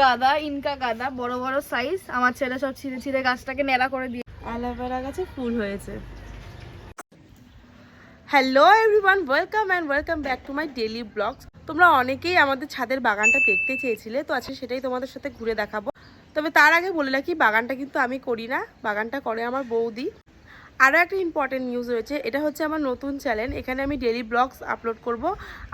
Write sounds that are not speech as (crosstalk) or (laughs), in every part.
গাদা, ইনকা গাদা, বড় বড় সাইজ আমার ছেলে সব ছিঁড়ে ছিঁড়ে গাছটাকে ন্যাড়া করে দিয়ে অ্যালোভেরা গাছে ফুল হয়েছে। Hello everyone welcome and welcome back to my daily blogs তোমরা অনেকেই আমাদের ছাদের বাগানটা দেখতে চেয়েছিলে, তো আজকে সেটাই তোমাদের সাথে ঘুরে দেখাবো। তবে তার আগে বলে রাখি, বাগানটা কিন্তু আমি করি না। বাগানটা করে আমার বৌদি। আরও একটা ইম্পর্টেন্ট নিউজ রয়েছে, এটা হচ্ছে আমার নতুন চ্যানেল এখানে আমি ডেলি ব্লগস আপলোড করব।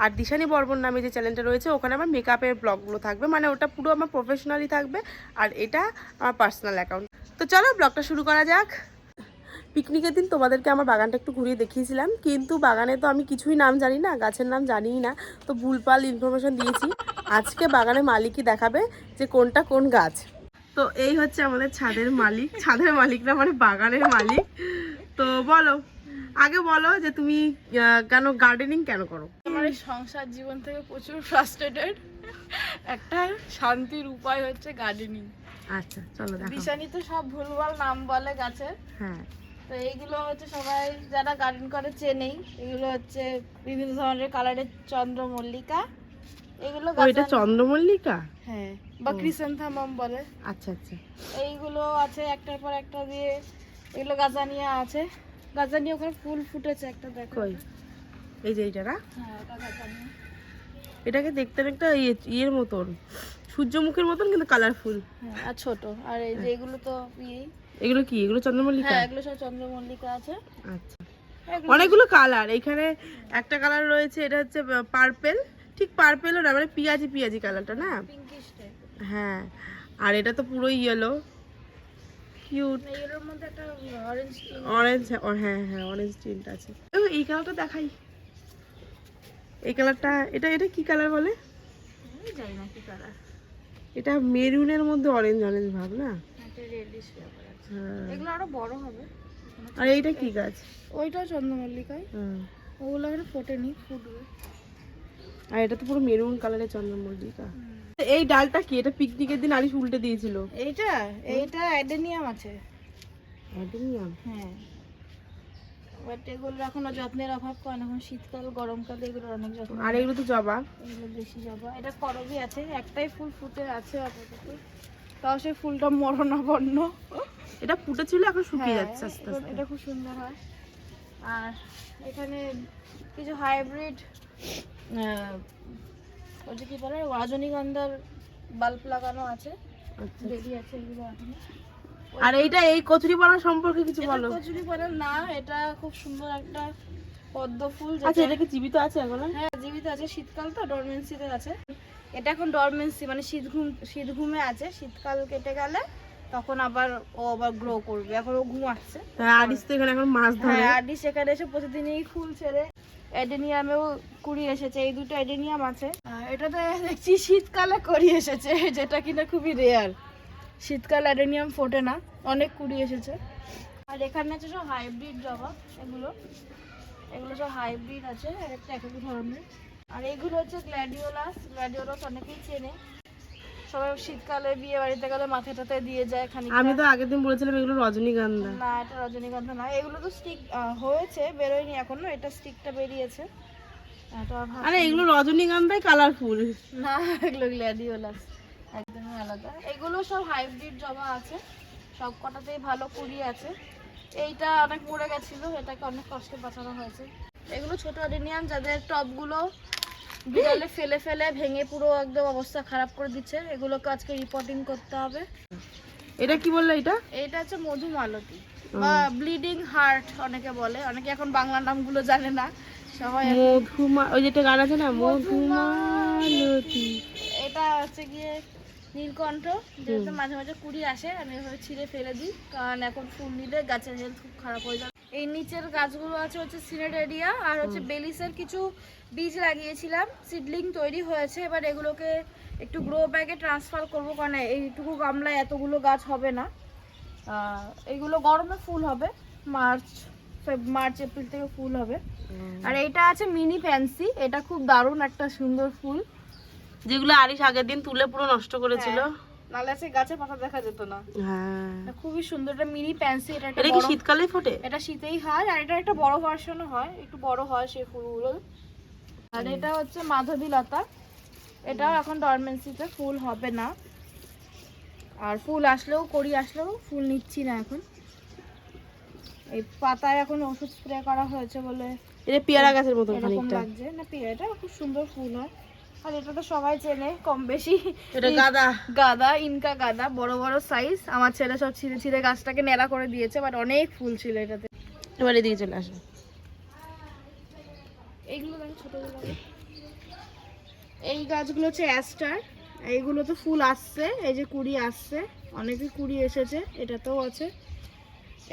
আর দিশানি বর্মন নামে যে চ্যানেলটা রয়েছে, ওখানে আমার মেকআপের ব্লগগুলো থাকবে মানে ওটা পুরো আমার প্রফেশনালি থাকবে, আর এটা আমার পার্সোনাল অ্যাকাউন্ট তো চলো ব্লগটা শুরু করা যাক। পিকনিকের দিন তোমাদেরকে আমার বাগানটা একটু ঘুরিয়ে দেখিয়েছিলাম, কিন্তু বাগানে তো আমি কিছুই নাম জানি না, গাছের নাম জানিই না, তো ভুলপাল ইনফরমেশন দিয়েছি। আজকে বাগানের মালিকই দেখাবে যে কোনটা কোন গাছ। তো এই হচ্ছে আমাদের ছাদের মালিক ছাদের মালিক না মানে বাগানের মালিক। তো বলো আগে বলো যে তুমি কেন গার্ডেনিং কেন করো? আমার সংসার জীবন থেকে প্রচুর ফ্রাস্ট্রেটেড একটা শান্তির উপায় হচ্ছে গার্ডেনিং আচ্ছা চলো দেখো দিশানি তো সব ভুলভাল নাম বলে গাছের হ্যাঁ। তো এইগুলো হচ্ছে সবাই যারা গার্ডেন করে চেনেই। এগুলো হচ্ছে বিভিন্ন ধরনের কালারের চন্দ্রমল্লিকা। এগুলো ও এটা চন্দ্রমল্লিকা? হ্যাঁ বা ক্রিসেন্থামাম বলে। আচ্ছা আচ্ছা। এইগুলো আছে একটার পর একটা দিয়ে এগুলো গাজানিয়া আছে। গাজানিয়া ওখানে ফুল ফুটেছে একটা দেখো। এই যে এইটা না? হ্যাঁ এটাকে দেখতে একটা ইয়ে- ইয়ের মতন সূর্যমুখীর মতন কিন্তু কালারফুল হ্যাঁ আর ছোট। আর এই যে এগুলো তো ইয়ে এগুলো কি? এগুলো চন্দ্রমল্লিকা? হ্যাঁ এগুলো সব চন্দ্রমল্লিকা আছে। আচ্ছা। অনেকগুলো কালার এখানে একটা কালার রয়েছে এটা হচ্ছে পার্পেল ঠিক পার্পেলও না মানে পিয়াজি পিয়াজি কালারটা না? হ্যাঁ। আর এটা তো পুরো ইয়েলো কিউট এগুলোর মধ্যে একটা অরেঞ্জ অরেঞ্জ হ্যাঁ হ্যাঁ অরেঞ্জ টিন্ট আছে। ও, এই কালারটা দেখাই। এই কালারটা এটা এটা কি কালার বলে? জানি না কি কালার এটা মেরুনের মধ্যে অরেঞ্জ অরেঞ্জ ভাব না? আছে। হ্যাঁ। এগুলো আরও বড় হবে। আর এইটা কি গাছ? ওইটাও চন্দ্রমল্লিকায়। হ্যাঁ ওগুলো ফোটেনি ফুটবে। আর এটা তো পুরো মেরুন কালারের চন্দ্রমল্লিকা। এই ডালটা কি? এটা পিকনিকের দিন আরিশ উল্টে দিয়েছিল। এইটা? এইটা অ্যাডেনিয়াম আছে। অ্যাডেনিয়াম? হ্যাঁ। বাট এগুলো এখনও যত্নের অভাব কারণ এখন শীতকাল গরমকাল এগুলোর অনেক যত্ন। আর এগুলো তো জবা। এগুলো বেশি জবা। এটা করবি আছে একটাই ফুল ফুটে আছে আপাতত। তাও সেই ফুলটা মরণাপন্ন। এটা ফুটেছিল এখন শুকিয়ে হ্যাঁ, যাচ্ছে আস্তে আস্তে। এটা খুব সুন্দর হয়। আর এখানে কিছু হাইব্রিড ওটা কি বলে? রজনীগন্ধার বাল্ব লাগানো আছে। আচ্ছা। দেরি আছে এগুলো এখনও আর এইটা এই কচুরিপানা সম্পর্কে কিছু বলো। কচুরিপানা না এটা খুব সুন্দর একটা পদ্ম ফুল আচ্ছা এটা কি জীবিত আছে এখন? হ্যাঁ জীবিত আছে। শীতকাল তো ডরমেন্সিতে আছে। এটা এখন ডরমেন্সি মানে শীত ঘুম শীত ঘুমে আছে। শীতকাল কেটে গেলে তখন আবার ও আবার গ্রো করবে। এখন ও ঘুমাচ্ছে। হ্যাঁ আরিশ তো এখানে এখন মাছ ধরে। হ্যাঁ আডি সেখানে এসে প্রতিদিনই ফুল ছেড়ে এডেনিয়ামেও কুড়ি এসেছে। এই দুটো এডেনিয়াম আছে। আর এটাতে দেখছি শীতকালে করি এসেছে যেটা কিনা খুবই রেয়ার শীতকাল এডেনিয়াম ফোটে না অনেক কুড়ি এসেছে। আর এখানে আছে সব হাইব্রিড জবা এগুলো। এগুলো সব হাইব্রিড আছে এক একটা এক এক ধরনের। আর এগুলো হচ্ছে গ্ল্যাডিওলাস গ্ল্যাডিওলাস অনেকেই চেনে। সবাই শীতকালে বিয়ে বাড়িতে গেলে মাথায় টাথায় দিয়ে যায় খানিকটা। আমি তো আগের দিন বলেছিলাম এগুলো রজনীগন্ধা। না এটা রজনীগন্ধা না। এগুলো তো স্টিক হয়েছে বেরোয়নি এখনও এটা স্টিকটা বেরিয়েছে। আরে এগুলো রজনীগন্ধাই কালারফুল না এগুলো গ্ল্যাডিওলাস একদমই আলাদা। এগুলো সব হাইব্রিড জবা আছে। সব কটাতেই ভালো কুড়ি আছে। এইটা অনেক মরে গেছিল এটাকে অনেক কষ্টে বাঁচানো হয়েছে। এগুলো ছোট অ্যাডেনিয়াম যাদের টবগুলো বিড়ালে ফেলে ফেলে ভেঙে পুরো একদম অবস্থা খারাপ করে দিচ্ছে। এগুলোকে আজকে রিপোর্টিং করতে হবে। এটা কি বলল এটা? এটা হচ্ছে মধুমালতী বা ব্লিডিং হার্ট অনেকে বলে। অনেকে এখন বাংলা নামগুলো জানে না। সবাই মধুমা ওই যেটা গান আছে না? মধুমালতী এটা হচ্ছে গিয়ে নীলকণ্ঠ। যেহেতু মাঝে মাঝে কুড়ি আসে আমি এভাবে ছিঁড়ে ফেলে দিই। কারণ এখন ফুল নিলে গাছের হেলথ খুব খারাপ হয়ে যাবে। এই নিচের গাছগুলো আছে হচ্ছে সিনেডেরিয়া আর হচ্ছে বেলিসের কিছু বীজ লাগিয়েছিলাম। সিডলিং তৈরি হয়েছে এবার এগুলোকে একটু গ্রো ব্যাগে ট্রান্সফার করব কারণ এইটুকু গামলায় এতগুলো গাছ হবে না। এইগুলো গরমে ফুল হবে মার্চ মার্চ এপ্রিল থেকে ফুল হবে। আর এইটা আছে মিনি ফ্যান্সি এটা খুব দারুণ একটা সুন্দর ফুল। যেগুলো আরিশ আগের দিন তুলে পুরো নষ্ট করেছিল। নালে আছে গাছে পাতা দেখা যেত না। হ্যাঁ। খুবই সুন্দর এটা মিনি প্যান্সি এটা এটা কি শীতকালে ফোটে? এটা শীতেই হয় আর এটা একটা বড় ভার্সনও হয় একটু বড় হয় সেই ফুলগুলো আর এটা হচ্ছে মাধবী লতা। এটাও এখন ডরমেন্সিতে ফুল হবে না। আর ফুল আসলেও কড়ি আসলেও ফুল নিচ্ছি না এখন। এই পাতায় এখন ওষুধ স্প্রে করা হয়েছে বলে এটা পেয়ারা গাছের মতো লাগছে। না পেয়ারাটা খুব সুন্দর ফুল হয়। আর এটা তো সবাই চেনে কম বেশি। এটা গাদা। গাদা ইনকা গাদা বড় বড় সাইজ আমার ছেলে সব ছিঁড়ে ছিঁড়ে গাছটাকে নেড়া করে দিয়েছে বাট অনেক ফুল ছিল এটাতে। এবার এদিকে চলে আসো। এইগুলো দেখো ছোটগুলো। এই গাছগুলো হচ্ছে অ্যাস্টার এইগুলো তো ফুল আসছে এই যে কুড়ি আসছে। অনেকে কুড়ি এসেছে এটাতেও আছে।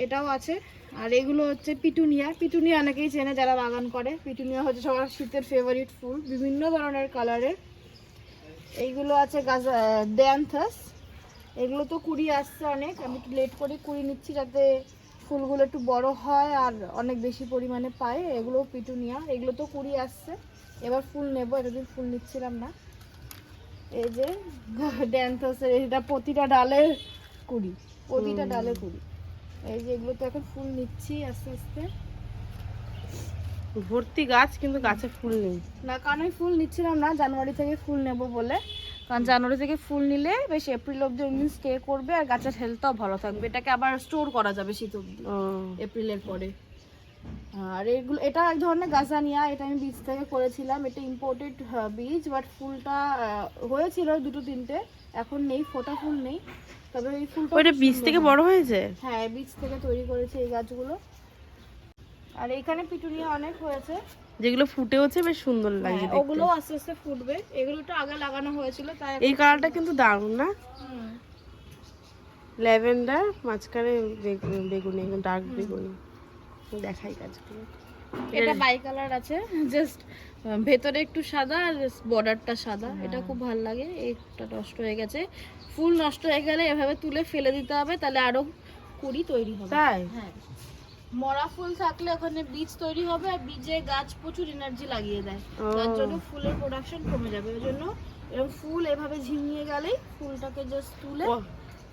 এটাও আছে। আর এগুলো হচ্ছে পিটুনিয়া। পিটুনিয়া অনেকেই চেনে যারা বাগান করে। পিটুনিয়া হচ্ছে সবার শীতের ফেভারিট ফুল। বিভিন্ন ধরনের কালারের এইগুলো আছে গাছ ড্যান্থাস এগুলো তো কুড়ি আসছে অনেক। আমি একটু লেট করে কুড়ি নিচ্ছি যাতে ফুলগুলো একটু বড় হয় আর অনেক বেশি পরিমাণে পায়। এগুলো পিটুনিয়া। এগুলো তো কুড়ি আসছে। এবার ফুল নেব। এতদিন ফুল নিচ্ছিলাম না। এই যে ড্যান্থাসের এটা প্রতিটা ডালে কুড়ি। প্রতিটা। ডালে কুড়ি। এই যে এগুলো তো এখন ফুল নিচ্ছি আস্তে আস্তে। ভর্তি গাছ কিন্তু গাছে ফুল নেই। না কারণ আমি ফুল নিচ্ছিলাম না জানুয়ারি থেকে ফুল নেব বলে। কারণ জানুয়ারি থেকে ফুল নিলে বেশ এপ্রিল অব্দি অনেকদিন স্টে করবে আর গাছের হেলথটাও ভালো থাকবে। এটাকে আবার স্টোর করা যাবে শীত অব্দি এপ্রিলের পরে। আর এগুলো এটা এক ধরনের গাজানিয়া এটা আমি বীজ থেকে করেছিলাম। এটা ইম্পোর্টেড বীজ বাট ফুলটা হয়েছিল দুটো তিনটে। এখন নেই ফোটা ফুল নেই। তবে এই ফুলটা ওইটা বীজ থেকে। বড় হয়েছে? হ্যাঁ বীজ থেকে তৈরি করেছে এই গাছগুলো। আর এইখানে পিটুনিয়া অনেক হয়েছে। যেগুলো ফুটেওছে বেশ সুন্দর লাগছে হ্যাঁ, দেখতে। ওগুলো আস্তে আস্তে ফুটবে। এগুলো তো আগে লাগানো হয়েছিল তাই এই কালারটা কিন্তু দারুণ না? ল্যাভেন্ডার মাঝখানে বেগ- বেগুনি একদম ডার্ক বেগুনি। দেখাই গাছগুলো। এটা বাই কালার আছে জাস্ট ভেতরে একটু সাদা আর বর্ডারটা সাদা। এটা খুব ভালো লাগে এটা নষ্ট হয়ে গেছে। ফুল নষ্ট হয়ে গেলে এভাবে তুলে ফেলে দিতে হবে তাহলে আরও কুড়ি তৈরি হবে। তাই? হ্যাঁ। মরা ফুল থাকলে ওখানে বীজ তৈরি হবে আর বীজে গাছ প্রচুর এনার্জি লাগিয়ে দেয়। তার জন্য ফুলের প্রোডাকশন কমে যাবে। ওই জন্য এরকম ফুল এভাবে ঝিমিয়ে গেলেই ফুলটাকে জাস্ট তুলে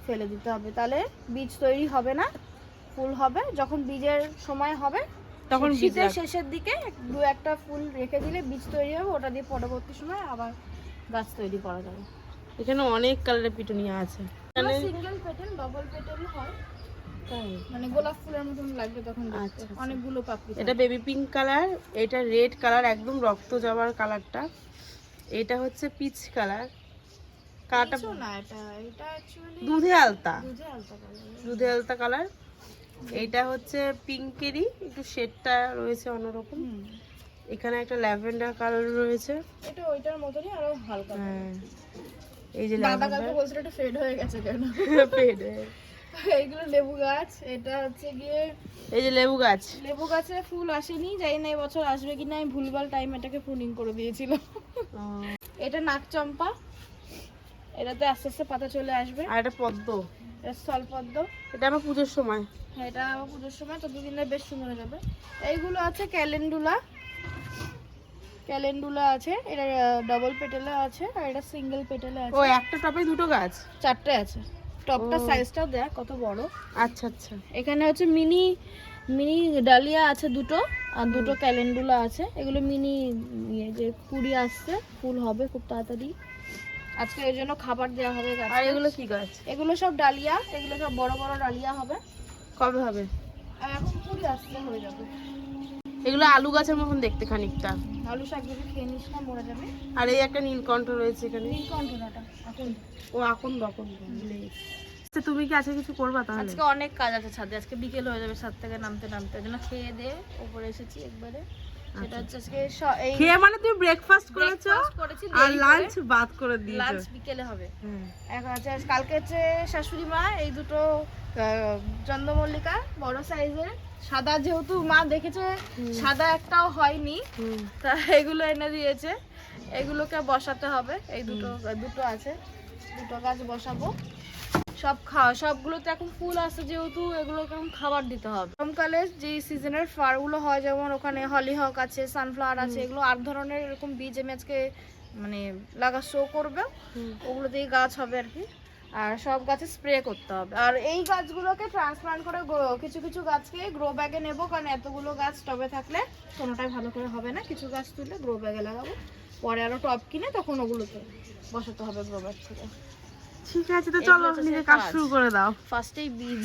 ফেলে দিতে হবে। তাহলে বীজ তৈরি হবে না ফুল হবে। যখন বীজের সময় হবে তখন শীতের শেষের দিকে দু একটা ফুল রেখে দিলে বীজ তৈরি হবে ওটা দিয়ে পরবর্তী সময় আবার গাছ তৈরি করা যাবে। এখানে অনেক কালারের পিটুনিয়া আছে। এখানে সিঙ্গেল পেটেল ডবল পেটেল হয়। মানে গোলাপ ফুলের মতন লাগবে তখন আচ্ছা, আচ্ছা। অনেকগুলো পাপড়ি এটা বেবি পিঙ্ক কালার এটা রেড কালার একদম রক্ত জবার কালারটা এটা হচ্ছে পিচ কালার কালারটা না এটা এটা অ্যাকচুয়ালি দুধে আলতা। দুধে আলতা কালার এইটা হচ্ছে পিঙ্কেরই একটু শেডটা রয়েছে অন্যরকম। এখানে একটা ল্যাভেন্ডার কালার রয়েছে। এটা ওইটার মতনই আরও হালকা হ্যাঁ। এই যে দাদা কালকে ল্যাভেন্ডার। বলছিল এটা ফেড হয়ে গেছে কেন? (laughs) ফেড (laughs) এইগুলো লেবু গাছ এটা হচ্ছে গিয়ে এই যে লেবু গাছ। লেবু গাছে ফুল আসেনি জানি না এবছর আসবে কিনা আমি ভুলভাল টাইম এটাকে প্রুনিং করে দিয়েছিল। এটা নাক চম্পা এটাতে আস্তে আস্তে পাতা চলে আসবে। আর এটা পদ্ম। এটা স্থলপদ্ম এটা আমার পুজোর সময়। এটা পুজোর সময় তো দুদিনে বেশ সুন্দর হয়ে যাবে। এইগুলো আছে ক্যালেন্ডুলা। ক্যালেন্ডুলা আছে এটা ডবল পেটেলে আছে আর এটা সিঙ্গেল পেটেলে ও একটা টপে দুটো গাছ? চারটে আছে। টপটা ও। সাইজটাও দেখ কত বড়। আচ্ছা আচ্ছা। এখানে হচ্ছে মিনি মিনি ডালিয়া আছে দুটো আর দুটো ক্যালেন্ডুলা আছে। এগুলো মিনি ইয়ে যে কুড়ি আসছে ফুল হবে খুব তাড়াতাড়ি। আজকে এর জন্য খাবার দেওয়া হবে আর এগুলো কি গাছ? এগুলো সব ডালিয়া এগুলো সব বড় বড় ডালিয়া হবে। কবে হবে? আর এখন কুড়ি হয়ে যাবে। এগুলো আলু গাছের মতন দেখতে খানিকটা। আলু শাক যদি খেয়ে নিস না মরে যাবে। আর এই একটা নীলকণ্ঠ রয়েছে এখানে। নীলকণ্ঠনাটা এখন। ও এখন তখন আচ্ছা, তুমি কি আজকে কিছু করবা তাহলে? আজকে অনেক কাজ আছে ছাদে। আজকে বিকেল হয়ে যাবে ছাদ থেকে নামতে নামতে। জন্য খেয়ে দিয়ে উপরে এসেছি একবারে। সেটা হচ্ছে আজকে এই খেয়ে মানে তুমি ব্রেকফাস্ট করেছ করেছি আর লাঞ্চ বাদ করে দিয়েছ। লাঞ্চ বিকেলে হবে। এখন আছে কালকে হচ্ছে শাশুড়ি মা এই দুটো চন্দ্রমল্লিকা বড় সাইজের। সাদা যেহেতু মা দেখেছে সাদা একটাও হয়নি। তা এগুলো এনে দিয়েছে। এগুলোকে বসাতে হবে। এই দুটো দুটো আছে। দুটো গাছ বসাবো। সব খাওয়া সবগুলোতে এখন ফুল আছে যেহেতু এগুলোকে এখন খাবার দিতে হবে। গরমকালে যে সিজনের ফ্লাওয়ারগুলো হয় যেমন ওখানে হলিহক আছে সানফ্লাওয়ার আছে এগুলো আট ধরনের এরকম বীজ আমি আজকে মানে লাগা শো করবে। ওগুলো দিয়ে গাছ হবে আর কি। আর সব গাছে স্প্রে করতে হবে। আর এই গাছগুলোকে ট্রান্সপ্লান্ট করে কিছু কিছু গাছকে গ্রো ব্যাগে নেব কারণ এতগুলো গাছ টবে থাকলে কোনোটাই ভালো করে হবে না। কিছু গাছ তুলে গ্রো ব্যাগে লাগাবো। পরে আরও টব কিনে তখন ওগুলোকে বসাতে হবে গ্রো ব্যাগ থেকে। ঠিক আছে তো চলো নিজে কাজ। শুরু করে দাও। ফার্স্টেই বীজ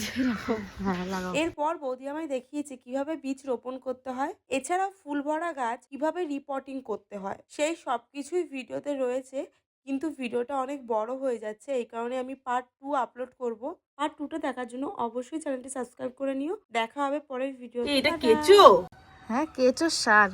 হ্যাঁ লাগাও। এরপর বৌদি আমায় দেখিয়েছে কীভাবে বীজ রোপণ করতে হয় এছাড়া ফুল ভরা গাছ কীভাবে রিপোর্টিং করতে হয় সেই সবকিছুই ভিডিওতে রয়েছে। কিন্তু ভিডিওটা অনেক বড় হয়ে যাচ্ছে। এই কারণে আমি পার্ট টু আপলোড করব। পার্ট টুটা দেখার জন্য অবশ্যই চ্যানেলটি সাবস্ক্রাইব করে নিও। দেখা হবে পরের ভিডিও এটা কেঁচো? হ্যাঁ কেঁচো সার।